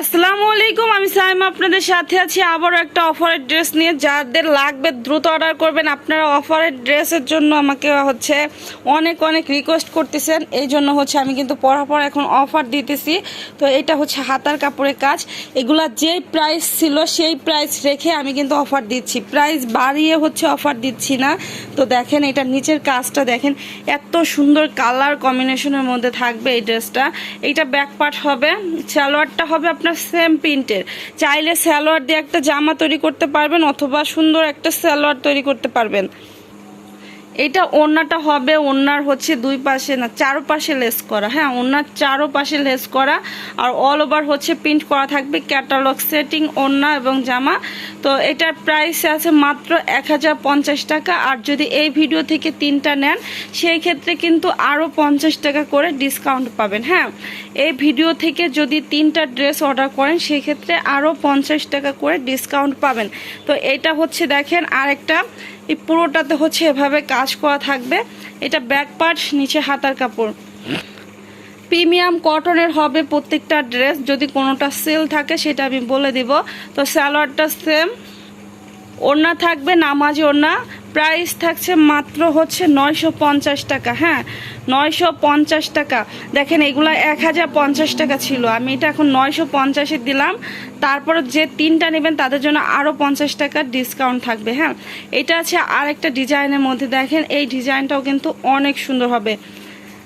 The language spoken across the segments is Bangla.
আসসালামু আলাইকুম, আমি সাইমা আপনাদের সাথে আছি। আবারও একটা অফারের ড্রেস নিয়ে। যাদের লাগবে দ্রুত অর্ডার করবেন, আপনারা অফারের ড্রেসের জন্য আমাকে হচ্ছে অনেক অনেক রিকোয়েস্ট করতেছেন। এই জন্য হচ্ছে আমি কিন্তু পরাপর এখন অফার দিতেছি। তো এটা হচ্ছে হাতার কাপড়ের কাজ। এগুলা যেই প্রাইস ছিল, সেই প্রাইস রেখে আমি কিন্তু অফার দিচ্ছি। প্রাইস বাড়িয়ে হচ্ছে অফার দিচ্ছি না। তো দেখেন এটা নিচের কাজটা দেখেন, এত সুন্দর কালার কম্বিনেশনের মধ্যে থাকবে এই ড্রেসটা। এইটা ব্যাক পার্ট হবে, সালোয়ারটা হবে আপনার সেম প্রিন্টের। চাইলে সালোয়ার দিয়ে একটা জামা তৈরি করতে পারবেন অথবা সুন্দর একটা সালোয়ার তৈরি করতে পারবেন। এটা ওড়নাটা হবে ওড়নার হচ্ছে দুই পাশে না, চারো পাশে লেস করা। হ্যাঁ ওড়নার চারো পাশে লেস করা আর অল ওভার হচ্ছে প্রিন্ট করা থাকবে ক্যাটালগ সেটিং ওড়না এবং জামা। তো এটার প্রাইস আছে মাত্র এক হাজার পঞ্চাশ টাকা আর যদি এই ভিডিও থেকে তিনটা নেন, সেই ক্ষেত্রে কিন্তু আরও পঞ্চাশ টাকা করে ডিসকাউন্ট পাবেন। হ্যাঁ এই ভিডিও থেকে যদি তিনটা ড্রেস অর্ডার করেন, সেই ক্ষেত্রে আরও পঞ্চাশ টাকা করে ডিসকাউন্ট পাবেন। তো এটা হচ্ছে দেখেন আরেকটা এই পুরোটাতে হচ্ছে এভাবে কাজ করা থাকবে। এটা ব্যাক পার্ট, নিচে হাতার কাপড়। প্রিমিয়াম কটনের হবে প্রত্যেকটা ড্রেস, যদি কোনোটা সেল থাকে সেটা আমি বলে দিব। তো স্যালোয়ারটা সেম, ওড়না থাকবে, নামাজ ওড়না। প্রাইস থাকছে মাত্র হচ্ছে নয়শো পঞ্চাশ টাকা হ্যাঁ? নয়শো পঞ্চাশ টাকা। দেখেন, এগুলো এক হাজার পঞ্চাশ টাকা ছিল। আমি এটা এখন নয়শো পঞ্চাশে দিলাম। তারপর যে তিনটা নেবেন, তাদের জন্য আরও পঞ্চাশ টাকা ডিসকাউন্ট থাকবে হ্যাঁ? এটা আছে আরেকটা ডিজাইনের মধ্যে। দেখেন, এই ডিজাইনটাও কিন্তু অনেক সুন্দর হবে।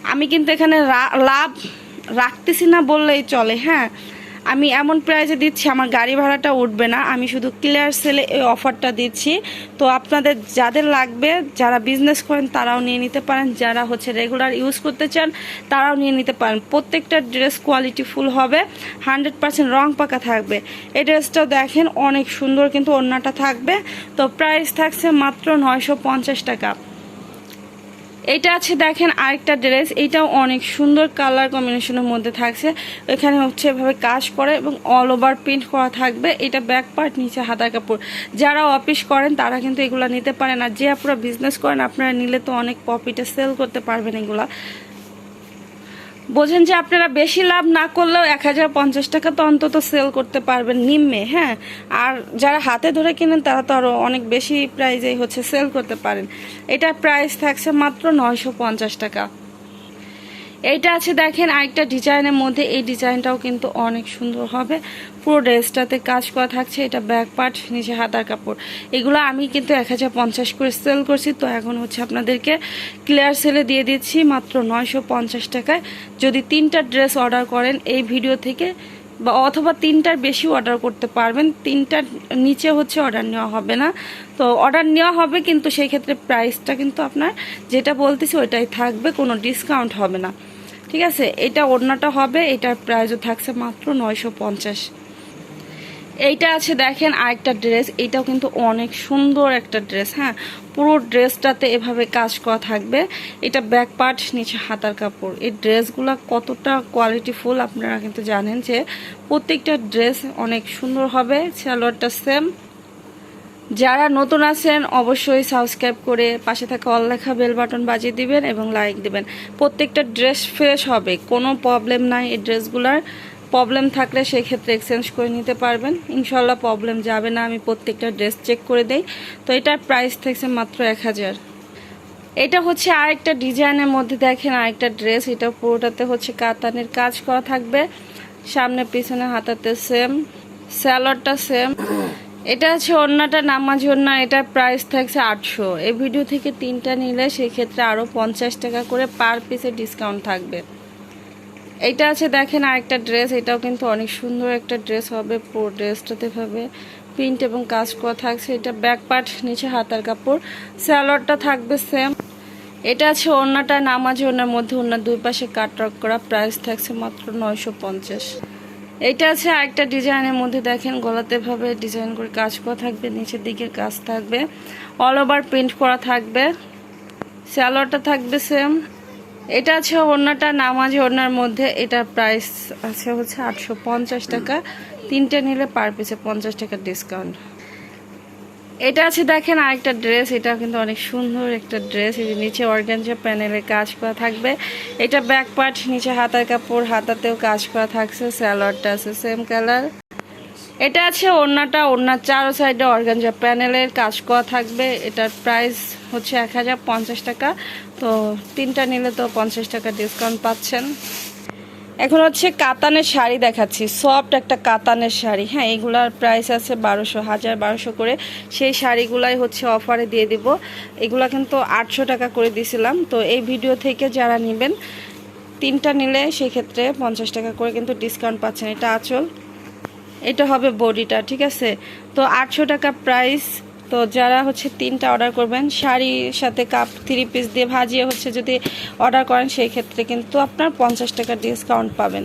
আমি কিন্তু এখানে লাভ রাখতেছি না বললেই চলে হ্যাঁ? আমি এমন প্রাইজে দিচ্ছি, আমার গাড়ি ভাড়াটা উঠবে না, আমি শুধু ক্লিয়ার সেলে এই অফারটা দিচ্ছি। তো আপনাদের যাদের লাগবে, যারা বিজনেস করেন, তারাও নিয়ে নিতে পারেন, যারা হচ্ছে রেগুলার ইউজ করতে চান, তারাও নিয়ে নিতে পারেন। প্রত্যেকটা ড্রেস কোয়ালিটি ফুল হবে হান্ড্রেড পার্সেন্ট রং পাকা থাকবে। এই ড্রেসটাও দেখেন, অনেক সুন্দর কিন্তু অন্যটা থাকবে। তো প্রাইস থাকছে মাত্র নয়শো পঞ্চাশ টাকা। এটা আছে, দেখেন আরেকটা ড্রেস এটাও অনেক সুন্দর কালার কম্বিনেশনের মধ্যে থাকছে। এখানে হচ্ছে এভাবে কাজ করে এবং অল ওভার প্রিন্ট করা থাকবে। এটা ব্যাক পার্ট নিচে হাতার কাপড়। যারা অফিস করেন, তারা কিন্তু এগুলো নিতে পারে না যে আপনারা বিজনেস করেন, আপনারা নিলে তো অনেক প্রফিটে সেল করতে পারবেন এগুলা। বোঝেন যে আপনারা বেশি লাভ না করলেও এক হাজার পঞ্চাশ টাকা তো অন্তত সেল করতে পারবেন নিম্নে হ্যাঁ? আর যারা হাতে ধরে কেনেন, তারা তো আরও অনেক বেশি প্রাইজেই হচ্ছে সেল করতে পারেন। এটা প্রাইস থাকছে মাত্র নয়শো পঞ্চাশ টাকা। এইটা আছে দেখেন, আরেকটা ডিজাইনের মধ্যে। এই ডিজাইনটাও কিন্তু অনেক সুন্দর হবে। পুরো ড্রেসটাতে কাজ করা থাকছে। এটা ব্যাক পার্ট, নিচে হাতার কাপড়। এগুলো আমি কিন্তু এক পঞ্চাশ করে সেল করছি। তো এখন হচ্ছে আপনাদেরকে ক্লিয়ার সেলে দিয়ে দিচ্ছি। মাত্র নয়শো পঞ্চাশ টাকায় যদি তিনটা ড্রেস অর্ডার করেন, এই ভিডিও থেকে বা অথবা তিনটার বেশি অর্ডার করতে পারবেন। তিনটার নিচে হচ্ছে অর্ডার নেওয়া হবে না। তো অর্ডার নেওয়া হবে কিন্তু সেই ক্ষেত্রে প্রাইসটা কিন্তু আপনার যেটা বলতেছি ওইটাই থাকবে, কোনো ডিসকাউন্ট হবে না। ঠিক আছে? এটা ওড়নাটা হবে, এটার প্রাইসও থাকছে মাত্র নয়শো পঞ্চাশ। এইটা আছে দেখেন আরেকটা ড্রেস, এটাও কিন্তু অনেক সুন্দর একটা ড্রেস হ্যাঁ? পুরো ড্রেসটাতে এভাবে কাজ করা থাকবে। এটা ব্যাক পার্ট নিচে হাতার কাপড়। এই ড্রেসগুলো কতটা কোয়ালিটি ফুল আপনারা কিন্তু জানেন যে প্রত্যেকটা ড্রেস অনেক সুন্দর হবে, সালোয়ারটা সেম যারা নতুন আছেন, অবশ্যই সাবস্ক্রাইব করে পাশে থাকা অল লেখা বেল বাটন বাজিয়ে দিবেন এবং লাইক দিবেন। প্রত্যেকটা ড্রেস ফ্রেশ হবে, কোনো প্রবলেম নাই এই ড্রেসগুলার। প্রবলেম থাকলে সেই ক্ষেত্রে এক্সচেঞ্জ করে নিতে পারবেন। ইনশাল্লাহ প্রবলেম যাবে না, আমি প্রত্যেকটা ড্রেস চেক করে দেই। তো এটার প্রাইস থাকছে মাত্র এক হাজার। এটা হচ্ছে আরেকটা ডিজাইনের মধ্যে দেখেন আরেকটা ড্রেস, এটা পুরোটাতে হচ্ছে কাতানের কাজ করা থাকবে। সামনে পিছনে হাতাতে সেম, স্যালোয়ারটা সেম। এটা হচ্ছে অন্যটা নামাজ ওড়না, এটার প্রাইস থাকছে আটশো। এই ভিডিও থেকে তিনটা নিলে সেক্ষেত্রে আরও পঞ্চাশ টাকা করে পার পিসে ডিসকাউন্ট থাকবে। এইটা আছে, দেখেন আরেকটা ড্রেস এটাও কিন্তু অনেক সুন্দর একটা ড্রেস হবে, পুরো ড্রেসটাতে ভাবে প্রিন্ট এবং কাজ করা থাকছে। এটা ব্যাক পার্ট নিচে হাতার কাপড় স্যালোয়ারটা থাকবে সেম এটা আছে ওড়নাটা, নামাজ ওনার মধ্যে ওনার দুই পাশে কাটরক করা প্রাইস থাকছে মাত্র নয়শো পঞ্চাশ। এইটা আছে আরেকটা ডিজাইনের মধ্যে, দেখেন গলাতে ভাবে ডিজাইন করে কাজ করা থাকবে, নিচের দিকে কাজ থাকবে। অল ওভার প্রিন্ট করা থাকবে। স্যালোয়ারটা থাকবে সেম এটা আছে ওড়নাটা নামাজি ওড়নার মধ্যে। এটা প্রাইস আছে হচ্ছে আটশো পঞ্চাশ টাকা। তিনটে নিলে পার পিসে পঞ্চাশ টাকা ডিসকাউন্ট এটা আছে দেখেন আরেকটা ড্রেস এটা কিন্তু অনেক সুন্দর একটা ড্রেস এই নিচে অর্গানজা প্যানেলে কাজ করা থাকবে। এটা ব্যাক পার্ট নিচে হাতার কাপড়, হাতাতেও কাজ করা থাকছে। স্যালোয়ারটা আছে সেম কালার এটা আছে ওড়নাটা ওড়নার চারো সাইডে অর্গানজা প্যানেলের কাজ করা থাকবে। এটার প্রাইস হচ্ছে এক হাজার পঞ্চাশ টাকা। তো তিনটা নিলে তো পঞ্চাশ টাকা ডিসকাউন্ট পাচ্ছেন। এখন হচ্ছে কাতানের শাড়ি দেখাচ্ছি। সফট একটা কাতানের শাড়ি। হ্যাঁ এগুলার প্রাইস আছে বারোশো, হাজার বারোশো করে। সেই শাড়িগুলাই হচ্ছে অফারে দিয়ে দিব। এগুলা কিন্তু আটশো টাকা করে দিছিলাম। তো এই ভিডিও থেকে যারা নেবেন, তিনটা নিলে সেক্ষেত্রে পঞ্চাশ টাকা করে কিন্তু ডিসকাউন্ট পাচ্ছেন। এটা আঁচল। এটা হবে বডিটা, ঠিক আছে? তো আটশো টাকা প্রাইস তো যারা হচ্ছে তিনটা অর্ডার করবেন, শাড়ির সাথে কাপ থ্রি পিস দিয়ে ভাজিয়ে হচ্ছে যদি অর্ডার করেন, সেই ক্ষেত্রে কিন্তু আপনার পঞ্চাশ টাকা ডিসকাউন্ট পাবেন।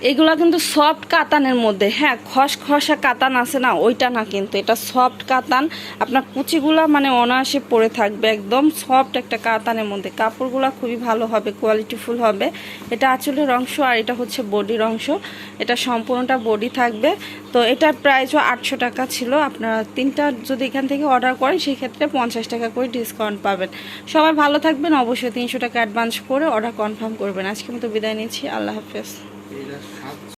এগুলা কিন্তু সফট কাতানের মধ্যে। হ্যাঁ খসখসা কাতান আছে না, ওইটা না কিন্তু। এটা সফট কাতান। আপনার কুচিগুলা মানে অনায়াসে পরে থাকবে, একদম সফট একটা কাতানের মধ্যে। কাপড়গুলা খুবই ভালো হবে কোয়ালিটিফুল হবে। এটা আঁচলের অংশ আর এটা হচ্ছে বডির অংশ। এটা সম্পূর্ণটা বডি থাকবে। তো এটার প্রাইসও আটশো টাকা ছিল। আপনারা তিনটা যদি এখান থেকে অর্ডার করেন সেই ক্ষেত্রে পঞ্চাশ টাকা করে ডিসকাউন্ট পাবেন। সবাই ভালো থাকবেন। অবশ্যই তিনশো টাকা অ্যাডভান্স করে অর্ডার কনফার্ম করবেন। আজকে মতো বিদায় নিচ্ছি। আল্লাহ হাফেজ। এটা সাত